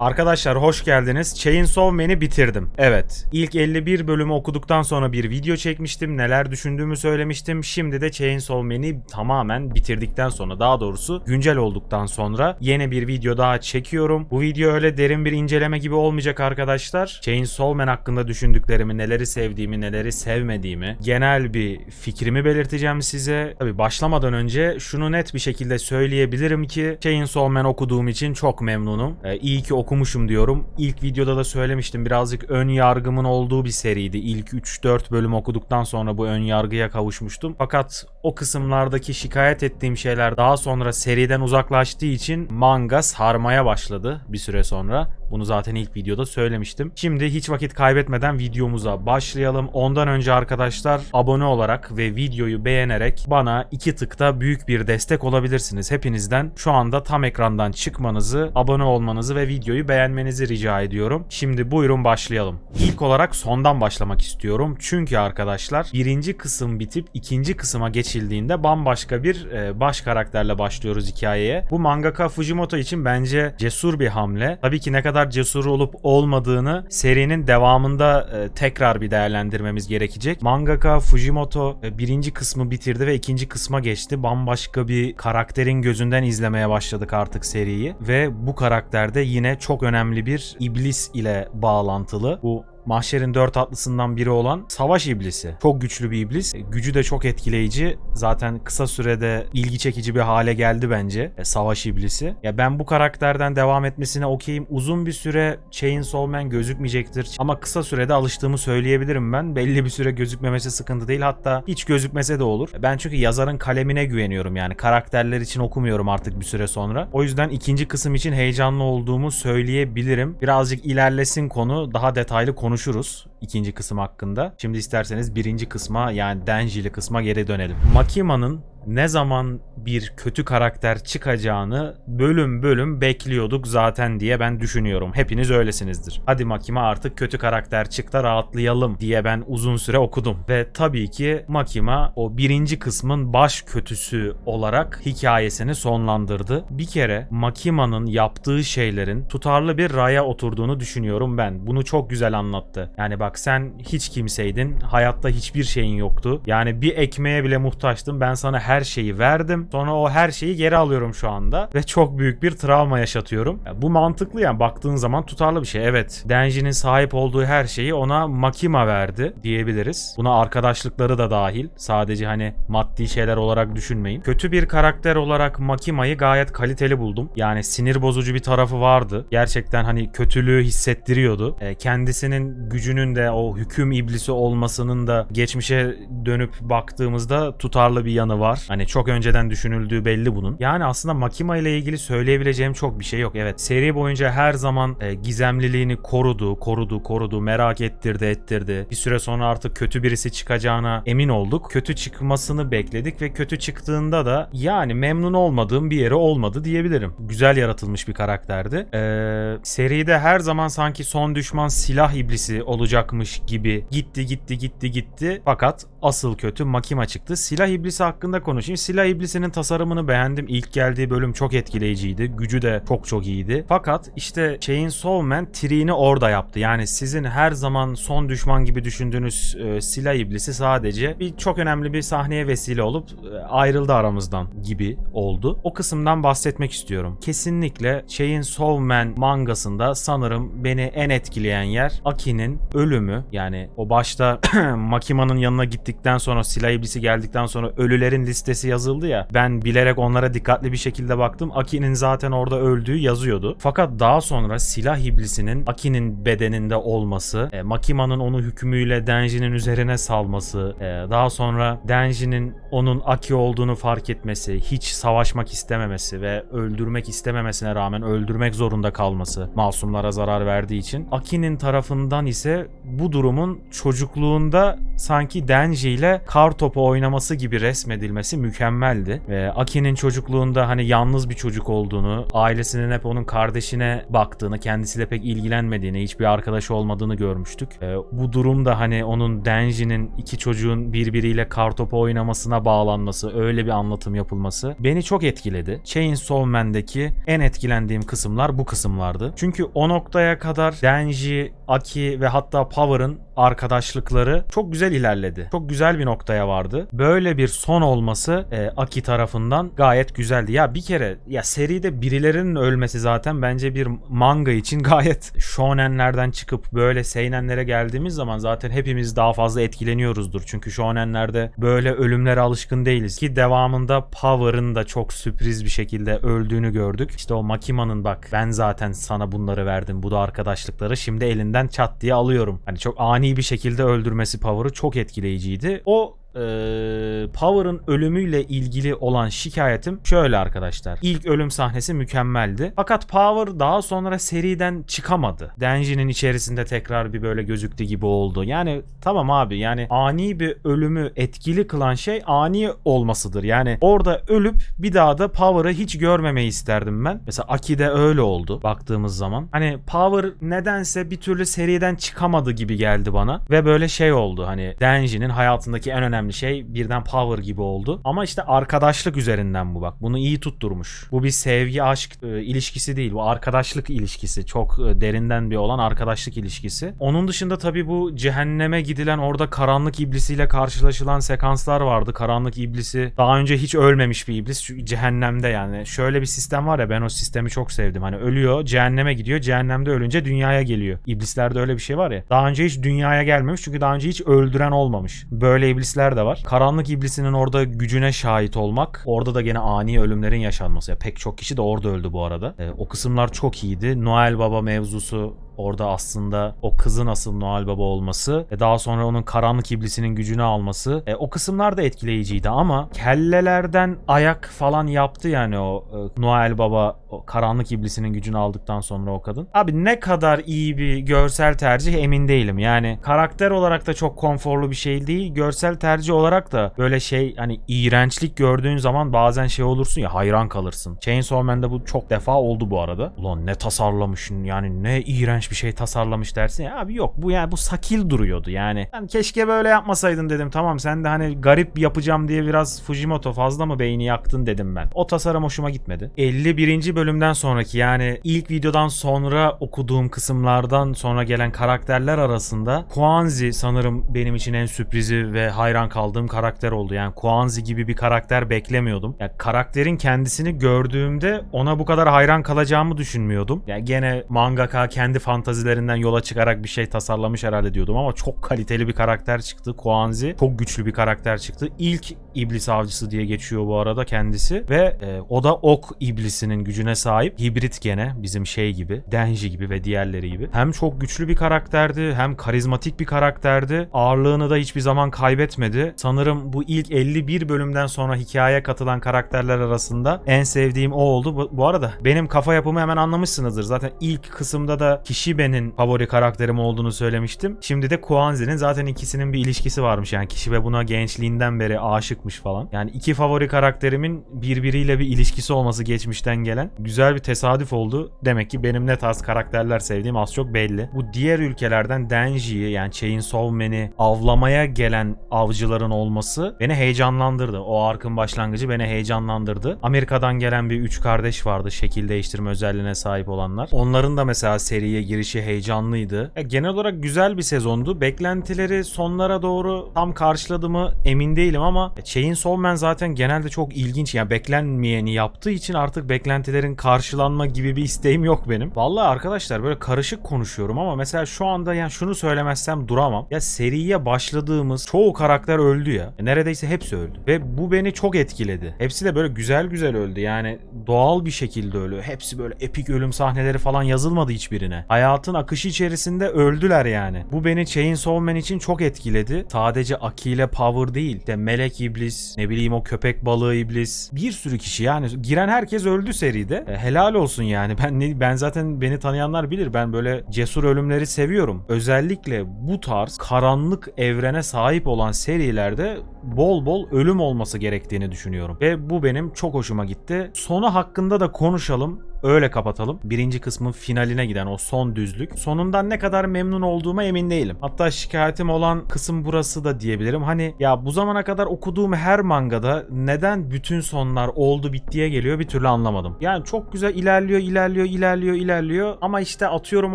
Arkadaşlar hoş geldiniz. Chainsaw Man'i bitirdim. Evet. İlk 51 bölümü okuduktan sonra bir video çekmiştim. Neler düşündüğümü söylemiştim. Şimdi de Chainsaw Man'i tamamen bitirdikten sonra daha doğrusu güncel olduktan sonra yeni bir video daha çekiyorum. Bu video öyle derin bir inceleme gibi olmayacak arkadaşlar. Chainsaw Man hakkında düşündüklerimi, neleri sevdiğimi, neleri sevmediğimi, genel bir fikrimi belirteceğim size. Tabi başlamadan önce şunu net bir şekilde söyleyebilirim ki Chainsaw Man okuduğum için çok memnunum. Ee, iyi ki okumuşum diyorum. İlk videoda da söylemiştim birazcık ön yargımın olduğu bir seriydi. İlk 3-4 bölüm okuduktan sonra bu ön yargıya kavuşmuştum. Fakat o kısımlardaki şikayet ettiğim şeyler daha sonra seriden uzaklaştığı için manga sarmaya başladı bir süre sonra. Bunu zaten ilk videoda söylemiştim. Şimdi hiç vakit kaybetmeden videomuza başlayalım. Ondan önce arkadaşlar abone olarak ve videoyu beğenerek bana iki tıkta büyük bir destek olabilirsiniz. Hepinizden şu anda tam ekrandan çıkmanızı, abone olmanızı ve videoyu beğenmenizi rica ediyorum. Şimdi buyurun başlayalım. İlk olarak sondan başlamak istiyorum. Çünkü arkadaşlar birinci kısım bitip ikinci kısma geçildiğinde bambaşka bir e, baş karakterle başlıyoruz hikayeye. Bu mangaka Fujimoto için bence cesur bir hamle. Tabii ki ne kadar cesur olup olmadığını serinin devamında e, tekrar bir değerlendirmemiz gerekecek. Mangaka Fujimoto e, birinci kısmı bitirdi ve ikinci kısma geçti. Bambaşka bir karakterin gözünden izlemeye başladık artık seriyi ve bu karakterde yine çok önemli bir iblis ile bağlantılı. Bu Mahşer'in dört atlısından biri olan Savaş İblisi. Çok güçlü bir iblis. E, Gücü de çok etkileyici. Zaten kısa sürede ilgi çekici bir hale geldi bence e, Savaş İblisi. Ya ben bu karakterden devam etmesine okeyim. Uzun bir süre Chainsaw Man gözükmeyecektir. Ama kısa sürede alıştığımı söyleyebilirim ben. Belli bir süre gözükmemesi sıkıntı değil. Hatta hiç gözükmese de olur. Ben çünkü yazarın kalemine güveniyorum yani. Karakterler için okumuyorum artık bir süre sonra. O yüzden ikinci kısım için heyecanlı olduğumu söyleyebilirim. Birazcık ilerlesin konu. Daha detaylı konuşuruz ikinci kısım hakkında. Şimdi isterseniz birinci kısma yani Denji'li kısma geri dönelim. Makima'nın ne zaman bir kötü karakter çıkacağını bölüm bölüm bekliyorduk zaten diye ben düşünüyorum. Hepiniz öylesinizdir. Hadi Makima artık kötü karakter çıktı rahatlayalım diye ben uzun süre okudum. Ve tabii ki Makima o birinci kısmın baş kötüsü olarak hikayesini sonlandırdı. Bir kere Makima'nın yaptığı şeylerin tutarlı bir raya oturduğunu düşünüyorum ben. Bunu çok güzel anlattı. Yani bak sen hiç kimseydin. Hayatta hiçbir şeyin yoktu. Yani bir ekmeğe bile muhtaçtın. Ben sana her şeyi verdim. Sonra o her şeyi geri alıyorum şu anda. Ve çok büyük bir travma yaşatıyorum. Ya bu mantıklı yani baktığın zaman tutarlı bir şey. Evet Denji'nin sahip olduğu her şeyi ona Makima verdi diyebiliriz. Buna arkadaşlıkları da dahil. Sadece hani maddi şeyler olarak düşünmeyin. Kötü bir karakter olarak Makima'yı gayet kaliteli buldum. Yani sinir bozucu bir tarafı vardı. Gerçekten hani kötülüğü hissettiriyordu. E, kendisinin gücünün de o hüküm iblisi olmasının da geçmişe dönüp baktığımızda tutarlı bir yanı var. Hani çok önceden düşünüldüğü belli bunun. Yani aslında Makima ile ilgili söyleyebileceğim çok bir şey yok. Evet seri boyunca her zaman e, gizemliliğini korudu, korudu, korudu, merak ettirdi, ettirdi. Bir süre sonra artık kötü birisi çıkacağına emin olduk. Kötü çıkmasını bekledik ve kötü çıktığında da yani memnun olmadığım bir yeri olmadı diyebilirim. Güzel yaratılmış bir karakterdi. Ee, seride her zaman sanki son düşman silah iblisi olacakmış gibi gitti gitti gitti gitti. Fakat asıl kötü Makima çıktı. Silah iblisi hakkında konuşayım. Silah iblisinin tasarımını beğendim. İlk geldiği bölüm çok etkileyiciydi. Gücü de çok çok iyiydi. Fakat işte Chainsaw Man triğini orada yaptı. Yani sizin her zaman son düşman gibi düşündüğünüz e, silah iblisi sadece bir çok önemli bir sahneye vesile olup e, ayrıldı aramızdan gibi oldu. O kısımdan bahsetmek istiyorum. Kesinlikle Chainsaw Man mangasında sanırım beni en etkileyen yer Aki'nin ölümü. Yani o başta Makima'nın yanına gittikten sonra silah iblisi geldikten sonra ölülerin listesi yazıldı ya. Ben bilerek onlara dikkatli bir şekilde baktım. Aki'nin zaten orada öldüğü yazıyordu. Fakat daha sonra silah iblisinin Aki'nin bedeninde olması, e, Makima'nın onu hükmüyle Denji'nin üzerine salması, e, daha sonra Denji'nin onun Aki olduğunu fark etmesi, hiç savaşmak istememesi ve öldürmek istememesine rağmen öldürmek zorunda kalması masumlara zarar verdiği için. Aki'nin tarafından ise bu durumun çocukluğunda sanki Denji ile kar topu oynaması gibi resmedilmesi mükemmeldi. Ve Aki'nin çocukluğunda hani yalnız bir çocuk olduğunu, ailesinin hep onun kardeşine baktığını, kendisiyle pek ilgilenmediğini, hiçbir arkadaşı olmadığını görmüştük. Ee, bu durumda hani onun Denji'nin iki çocuğun birbiriyle kar topu oynamasına bağlanması, öyle bir anlatım yapılması beni çok etkiledi. Chainsaw Man'deki en etkilendiğim kısımlar bu kısımlardı. Çünkü o noktaya kadar Denji, Aki ve hatta Power'ın arkadaşlıkları çok güzel ilerledi. Çok güzel bir noktaya vardı. Böyle bir son olması e, Aki tarafından gayet güzeldi. Ya bir kere ya seride birilerinin ölmesi zaten bence bir manga için gayet shonenlerden çıkıp böyle seinenlere geldiğimiz zaman zaten hepimiz daha fazla etkileniyoruzdur. Çünkü shonenlerde böyle ölümlere alışkın değiliz. Ki devamında Power'ın da çok sürpriz bir şekilde öldüğünü gördük. İşte o Makima'nın bak ben zaten sana bunları verdim. Bu da arkadaşlıkları. Şimdi elinden çat diye alıyorum. Hani çok ani bir şekilde öldürmesi Power'ı çok etkileyiciydi. O eee, Power'ın ölümüyle ilgili olan şikayetim şöyle arkadaşlar. İlk ölüm sahnesi mükemmeldi. Fakat Power daha sonra seriden çıkamadı. Denji'nin içerisinde tekrar bir böyle gözüktü gibi oldu. Yani tamam abi yani ani bir ölümü etkili kılan şey ani olmasıdır. Yani orada ölüp bir daha da Power'ı hiç görmemeyi isterdim ben. Mesela Aki'de öyle oldu baktığımız zaman. Hani Power nedense bir türlü seriden çıkamadı gibi geldi bana. Ve böyle şey oldu hani Denji'nin hayatındaki en önemli şey birden Power gibi oldu. Ama işte arkadaşlık üzerinden bu bak. Bunu iyi tutturmuş. Bu bir sevgi aşk e, ilişkisi değil. Bu arkadaşlık ilişkisi. Çok e, derinden bir olan arkadaşlık ilişkisi. Onun dışında tabii bu cehenneme gidilen orada karanlık iblisiyle karşılaşılan sekanslar vardı. Karanlık iblisi daha önce hiç ölmemiş bir iblis. Cehennemde yani. Şöyle bir sistem var ya ben o sistemi çok sevdim. Hani ölüyor, cehenneme gidiyor. Cehennemde ölünce dünyaya geliyor. İblislerde öyle bir şey var ya. Daha önce hiç dünyaya gelmemiş çünkü daha önce hiç öldüren olmamış. Böyle iblisler de var. Karanlık iblisinin orada gücüne şahit olmak. Orada da gene ani ölümlerin yaşanması. Ya pek çok kişi de orada öldü bu arada. Ee, o kısımlar çok iyiydi. Noel Baba mevzusu Orada aslında o kızın asıl Noel Baba olması ve daha sonra onun karanlık iblisinin gücünü alması e, o kısımlar da etkileyiciydi ama kellelerden ayak falan yaptı yani o e, Noel Baba o karanlık iblisinin gücünü aldıktan sonra o kadın. Abi ne kadar iyi bir görsel tercih emin değilim. Yani karakter olarak da çok konforlu bir şey değil. Görsel tercih olarak da böyle şey hani iğrençlik gördüğün zaman bazen şey olursun ya hayran kalırsın. Chainsaw Man'de bu çok defa oldu bu arada. Ulan ne tasarlamışsın yani ne iğrenç bir şey tasarlamış dersin ya abi yok bu yani bu sakil duruyordu yani. Yani keşke böyle yapmasaydın dedim tamam sen de hani garip yapacağım diye biraz Fujimoto fazla mı beyni yaktın dedim ben. O tasarım hoşuma gitmedi. 51. bölümden sonraki yani ilk videodan sonra okuduğum kısımlardan sonra gelen karakterler arasında Kwanzi sanırım benim için en sürprizi ve hayran kaldığım karakter oldu. Yani Kwanzi gibi bir karakter beklemiyordum. Yani karakterin kendisini gördüğümde ona bu kadar hayran kalacağımı düşünmüyordum. Yani gene mangaka kendi fantazilerinden yola çıkarak bir şey tasarlamış herhalde diyordum ama çok kaliteli bir karakter çıktı. Kwanzi çok güçlü bir karakter çıktı. İlk iblis avcısı diye geçiyor bu arada kendisi ve e, o da ok iblisinin gücüne sahip. Hibrit gene bizim şey gibi, Denji gibi ve diğerleri gibi. Hem çok güçlü bir karakterdi hem karizmatik bir karakterdi. Ağırlığını da hiçbir zaman kaybetmedi. Sanırım bu ilk 51 bölümden sonra hikayeye katılan karakterler arasında en sevdiğim o oldu. Bu, bu arada benim kafa yapımı hemen anlamışsınızdır. Zaten ilk kısımda da Kishibe'nin favori karakterim olduğunu söylemiştim. Şimdi de Kwanzi'nin zaten ikisinin bir ilişkisi varmış. Yani Kishibe buna gençliğinden beri aşıkmış falan. Yani iki favori karakterimin birbiriyle bir ilişkisi olması geçmişten gelen güzel bir tesadüf oldu. Demek ki benim ne tarz karakterler sevdiğim az çok belli. Bu diğer ülkelerden Denji'yi yani Chainsaw Man'i avlamaya gelen avcıların olması beni heyecanlandırdı. O arkın başlangıcı beni heyecanlandırdı. Amerika'dan gelen bir üç kardeş vardı şekil değiştirme özelliğine sahip olanlar. Onların da mesela seriye girişi heyecanlıydı. Ya genel olarak güzel bir sezondu. Beklentileri sonlara doğru tam karşıladı mı emin değilim ama Chainsaw Man zaten genelde çok ilginç. Yani beklenmeyeni yaptığı için artık beklentilerin karşılanma gibi bir isteğim yok benim. Vallahi arkadaşlar böyle karışık konuşuyorum ama mesela şu anda yani şunu söylemezsem duramam. Ya seriye başladığımız çoğu karakter öldü ya. E, Neredeyse hepsi öldü. Ve bu beni çok etkiledi. Hepsi de böyle güzel güzel öldü. Yani doğal bir şekilde öldü. Hepsi böyle epik ölüm sahneleri falan yazılmadı hiçbirine. Hayal hayatın akışı içerisinde öldüler yani. Bu beni Chainsaw Man için çok etkiledi. Sadece Akile Power değil. De Melek İblis, ne bileyim o köpek balığı iblis. Bir sürü kişi yani giren herkes öldü seride. E, helal olsun yani. Ben ne, ben zaten beni tanıyanlar bilir. Ben böyle cesur ölümleri seviyorum. Özellikle bu tarz karanlık evrene sahip olan serilerde bol bol ölüm olması gerektiğini düşünüyorum. Ve bu benim çok hoşuma gitti. Sonu hakkında da konuşalım. Öyle kapatalım. Birinci kısmın finaline giden o son düzlük. Sonundan ne kadar memnun olduğuma emin değilim. Hatta şikayetim olan kısım burası da diyebilirim. Hani ya bu zamana kadar okuduğum her mangada neden bütün sonlar oldu bittiye geliyor bir türlü anlamadım. Yani çok güzel ilerliyor, ilerliyor, ilerliyor, ilerliyor. Ama işte atıyorum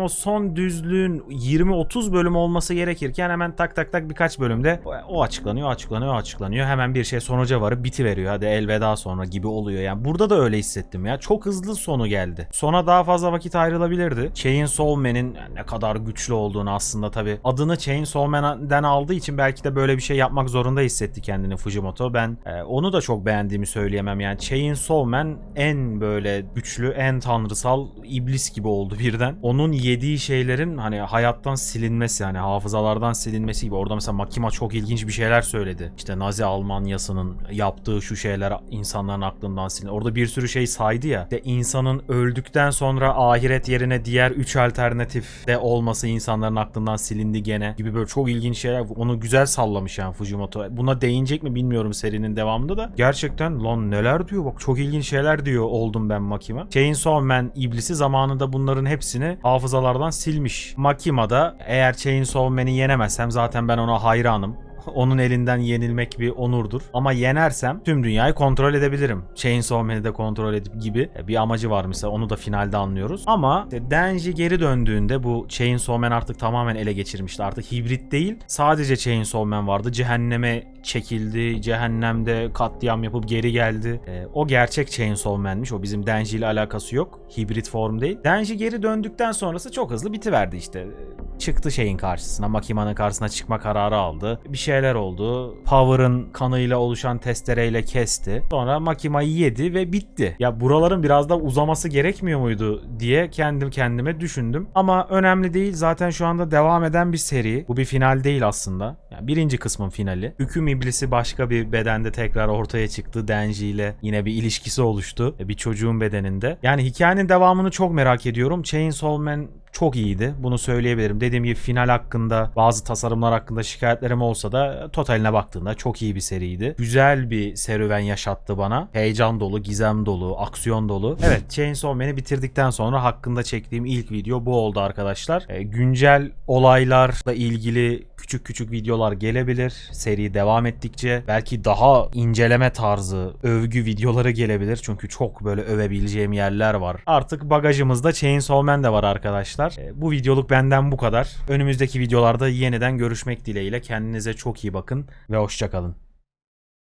o son düzlüğün 20-30 bölüm olması gerekirken hemen tak tak tak birkaç bölümde o- açıklanıyor, açıklanıyor, açıklanıyor. Hemen bir şey sonuca varıp bitiveriyor. Hadi elveda sonra gibi oluyor. Yani burada da öyle hissettim ya. Çok hızlı sonu geldi. Sona daha fazla vakit ayrılabilirdi. Chainsaw Man'in ne kadar güçlü olduğunu aslında tabii adını Chainsaw Man'den aldığı için belki de böyle bir şey yapmak zorunda hissetti kendini Fujimoto. Ben e, onu da çok beğendiğimi söyleyemem. Yani Chainsaw Man en böyle güçlü, en tanrısal iblis gibi oldu birden. Onun yediği şeylerin hani hayattan silinmesi hani hafızalardan silinmesi gibi. Orada mesela Makima çok ilginç bir şeyler söyledi. İşte Nazi Almanyası'nın yaptığı şu şeyler insanların aklından silin. Orada bir sürü şey saydı ya. De insanın öldükten sonra ahiret yerine diğer 3 alternatif de olması insanların aklından silindi gene gibi böyle çok ilginç şeyler. Onu güzel sallamış yani Fujimoto. Buna değinecek mi bilmiyorum serinin devamında da. Gerçekten lan neler diyor bak çok ilginç şeyler diyor oldum ben Makima. Chainsaw Man iblisi zamanında bunların hepsini hafızalardan silmiş. Makima da eğer Chainsaw Man'i yenemezsem zaten ben ona hayranım. Onun elinden yenilmek bir onurdur. Ama yenersem tüm dünyayı kontrol edebilirim. Chainsaw Man'i de kontrol edip gibi bir amacı var mesela. Onu da finalde anlıyoruz. Ama Denji geri döndüğünde bu Chainsaw Man artık tamamen ele geçirmişti. Artık hibrit değil. Sadece Chainsaw Man vardı. Cehenneme çekildi. Cehennemde katliam yapıp geri geldi. Ee, o gerçek Chainsaw Man'miş. O bizim Denji ile alakası yok. Hibrit form değil. Denji geri döndükten sonrası çok hızlı bitiverdi işte. Çıktı şeyin karşısına. Makima'nın karşısına çıkma kararı aldı. Bir şeyler oldu. Power'ın kanıyla oluşan testereyle kesti. Sonra Makima'yı yedi ve bitti. Ya buraların biraz da uzaması gerekmiyor muydu diye kendim kendime düşündüm. Ama önemli değil. Zaten şu anda devam eden bir seri. Bu bir final değil aslında. Birinci kısmın finali. Hüküm iblisi başka bir bedende tekrar ortaya çıktı. Denji ile yine bir ilişkisi oluştu. Bir çocuğun bedeninde. Yani hikayenin devamını çok merak ediyorum. Chainsaw Man çok iyiydi. Bunu söyleyebilirim. Dediğim gibi final hakkında bazı tasarımlar hakkında şikayetlerim olsa da totaline baktığında çok iyi bir seriydi. Güzel bir serüven yaşattı bana. Heyecan dolu, gizem dolu, aksiyon dolu. Evet Chainsaw Man'i bitirdikten sonra hakkında çektiğim ilk video bu oldu arkadaşlar. E, güncel olaylarla ilgili küçük küçük videolar gelebilir. Seri devam ettikçe belki daha inceleme tarzı övgü videoları gelebilir. Çünkü çok böyle övebileceğim yerler var. Artık bagajımızda Chainsaw Man de var arkadaşlar. E, Bu videoluk benden bu kadar. Önümüzdeki videolarda yeniden görüşmek dileğiyle. Kendinize çok iyi bakın ve hoşçakalın.